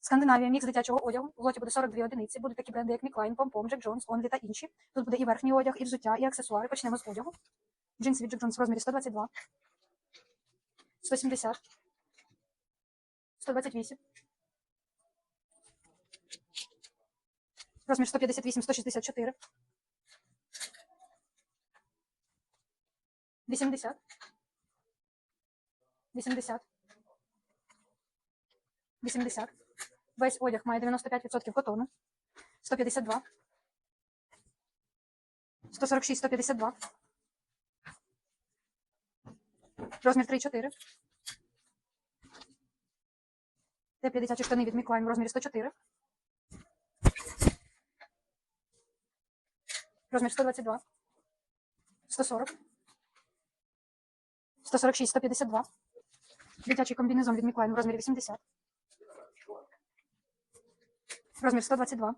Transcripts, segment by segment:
Скандинавія, мікс дитячого одягу. В лоті буде 42 одиниці. Будуть такі бренди, як Міклайн, Помпом, Джек Джонс, Онлі та інші. Тут буде і верхній одяг, і взуття, і аксесуари. Почнемо з одягу. Джинси від Джек Джонс в розмірі 122, 170, 128. Розмір 158, 164. 80. 80. 80. Весь одяг має 95% котону. 152. 146, 152. Розмір 3,4. Теплі дитячі штани від Міклайн в розмірі 104. Розмір 122. 140. 146, 152. Дитячий комбінезон від Міклайн в розмірі 80. Розмір 122.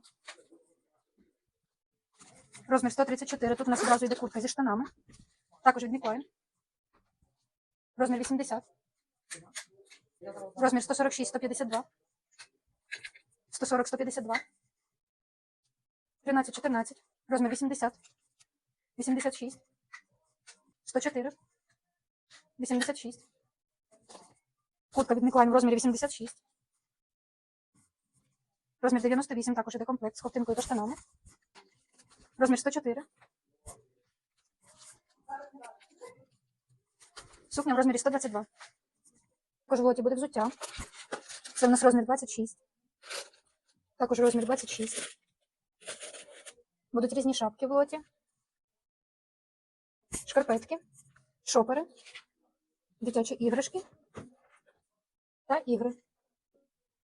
Розмір 134. Тут у нас одразу йде куртка зі штанами. Також від Міклайн. Розмір 80. Розмір 146, 152. 140, 152. 13, 14. Розмір 80. 86. 104. 86. Куртка від Міклайн в розмірі 86. Розмір 98, також іде комплект з ковтинкою та штанами. Розмір 104. Сукня в розмірі 122. Також в лоті буде взуття. Це в нас розмір 26. Також розмір 26. Будуть різні шапки в лоті. Шкарпетки, шопери, дитячі іграшки та ігри.